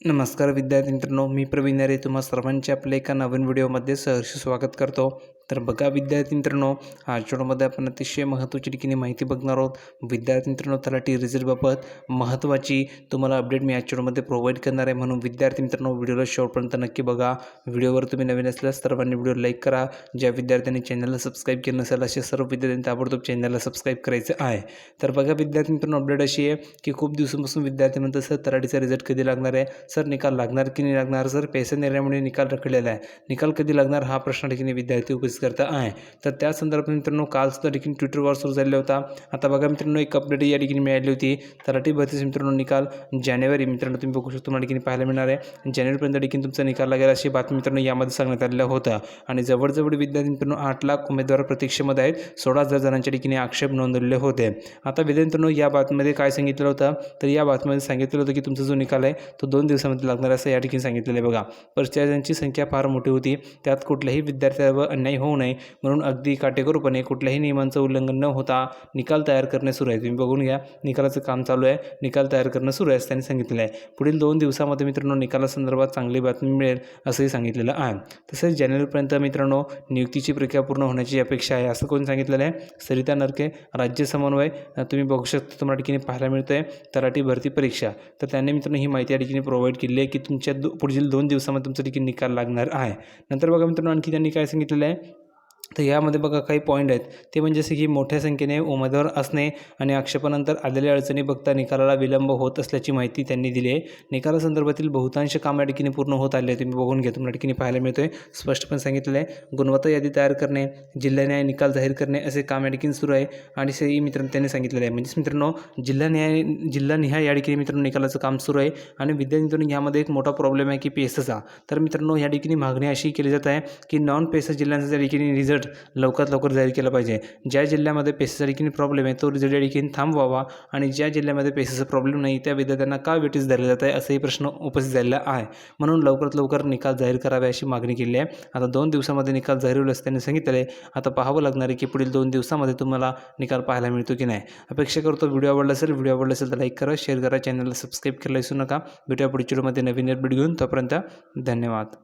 नमस्कार विद्यार्थी मित्रांनो मी प्रवीण नरे. तुम्हा सर्वांचे आपल्या एका नवीन व्हिडिओमध्ये सहर्ष स्वागत करतो. तर बघा विद्यार्थी मित्रांनो आज व्हिडिओमध्ये आपण अतिशय महत्त्वाची ठिकाणी माहिती बघणार आहोत. विद्यार्थी मित्रांनो तलाठी रिझल्टबाबत महत्त्वाची तुम्हाला अपडेट मी आज प्रोव्हाइड करणार आहे. म्हणून विद्यार्थी मित्रांनो व्हिडिओला शेवटपर्यंत नक्की बघा. व्हिडिओवर तुम्ही नवीन असल्यास सर्वांनी व्हिडिओ लाईक करा. ज्या विद्यार्थ्यांनी चॅनलला सबस्क्राईब केलं नसेल असे सर्व विद्यार्थ्यांनी ताबडतोब चॅनलला सबस्क्राईब करायचं आहे. तर बघा विद्यार्थी मित्रांनो अपडेट अशी आहे की खूप दिवसापासून विद्यार्थी म्हणतात सर तलाठीचा रिझल्ट कधी लागणार आहे? सर निकाल लागणार की नाही लागणार? सर पैसे नेल्यामुळे निकाल रखडलेला आहे. निकाल कधी लागणार? हा प्रश्न ठिकाणी विद्यार्थी उपस्थित करता आहे. तर त्या संदर्भात मित्रांनो काल सुद्धा ट्विटरवर सुरू झालेला होता. आता बघा मित्रांनो एक अपडेट या ठिकाणी मिळाली होती. तराठी भरतीचे मित्रांनो निकाल जानेवारी मित्रांनो तुम्ही बघू शकतो तुम्हाला ठिकाणी पाहायला मिळणार आहे. जानेवारीपर्यंत देखील तुमचा निकाल लागेल अशी बातमी मित्रांनो यामध्ये सांगण्यात आलेलं होतं. आणि जवळजवळ विद्यार्थी मित्रांनो आठ लाख उमेदवार प्रतीक्षेमध्ये आहेत. सोळा हजार जणांच्या ठिकाणी आक्षेप नोंदवलेले होते. आता विद्यार्थी मित्रांनो या बातमीमध्ये काय सांगितलं होतं? तर या बातमीमध्ये सांगितलं होतं की तुमचा जो निकाल आहे तो दोन दिवसामध्ये लागणार असं या ठिकाणी सांगितलेलं आहे बघा. परिचयाची संख्या फार मोठी होती. त्यात कुठल्याही विद्यार्थ्यावर अन्याय होऊ होऊ नये. म्हणून अगदी काटेकोरपणे कुठल्याही नियमांचं उल्लंघन न होता निकाल तयार करणे सुरू आहे. तुम्ही बघून घ्या निकालाचं काम चालू आहे. निकाल तयार करणं सुरू आहे असं त्यांनी सांगितलेलं आहे. पुढील दोन दिवसामध्ये मित्रांनो निकालासंदर्भात चांगली बातमी मिळेल असंही सांगितलेलं आहे. तसेच जानेवारीपर्यंत मित्रांनो नियुक्तीची प्रक्रिया पूर्ण होण्याची अपेक्षा आहे असं कोणी सांगितलेलं आहे? सरिता नरके राज्य समन्वय. तुम्ही बघू शकता तुम्हाला ठिकाणी पाहायला मिळतं आहे तलाठी भरती परीक्षा. तर त्यांनी मित्रांनो ही माहिती या ठिकाणी प्रोव्हाइड केली आहे की तुमच्या दो पुढील दोन दिवसामध्ये तुमचं ठिकाणी निकाल लागणार आहे. नंतर बघा मित्रांनो आणखी त्यांनी काय सांगितलेलं आहे? तर यामध्ये बघा काही पॉईंट आहेत. ते म्हणजे जसे की मोठ्या संख्येने उमेदवार असणे आणि आक्षेपानंतर आलेल्या अडचणी बघता निकालाला विलंब होत असल्याची माहिती त्यांनी दिली आहे. निकालासंदर्भातील बहुतांश काम या ठिकाणी पूर्ण होत आले आहे. तुम्ही बघून घ्या तुम्हाला ठिकाणी पाहायला मिळतो आहे स्पष्टपणे सांगितलेलं आहे. गुणवत्ता यादी तयार करणे जिल्हा न्याय निकाल जाहीर करणे असे काम या ठिकाणी सुरू आहे. आणि से मित्रांनो त्यांनी सांगितलेलं आहे. म्हणजेच मित्रांनो जिल्हा न्याय जिल्हा या ठिकाणी मित्रांनो निकालाचं काम सुरू आहे. आणि विद्यार्थी यामध्ये एक मोठा प्रॉब्लेम आहे की पेसचा तर मित्रांनो या ठिकाणी मागणी अशी केली जात आहे की नॉन पेसा जिल्ह्यांचा या ठिकाणी रिझल्ट लवकरात लवकर जाहीर केला पाहिजे. ज्या जिल्ह्यामध्ये पेसेचा ठिकाणी प्रॉब्लेम आहे तो रिझल्ट या थांबवावा आणि ज्या जिल्ह्यामध्ये पेसेचा प्रॉब्लेम नाही त्या विद्यार्थ्यांना का वेटीस धरले जात आहे असाही प्रश्न उपस्थित झालेला आहे. म्हणून लवकरात लवकर निकाल जाहीर करावे अशी मागणी केली आहे. आता दोन दिवसामध्ये निकाल जाहीर होईल असं त्यांनी सांगितलं आहे. आता पाहावं लागणार आहे की पुढील दोन दिवसामध्ये तुम्हाला निकाल पाहायला मिळतो की नाही. अपेक्षा करतो व्हिडिओ आवडला असेल व्हिडिओ आवडला असेल तर लाईक करा शेअर करा चॅनलला सबस्क्राईब करायला विसरू नका. भेटूया पुढच्या व्हिडिओमध्ये नवीन अपडेट घेऊन. तोपर्यंत धन्यवाद.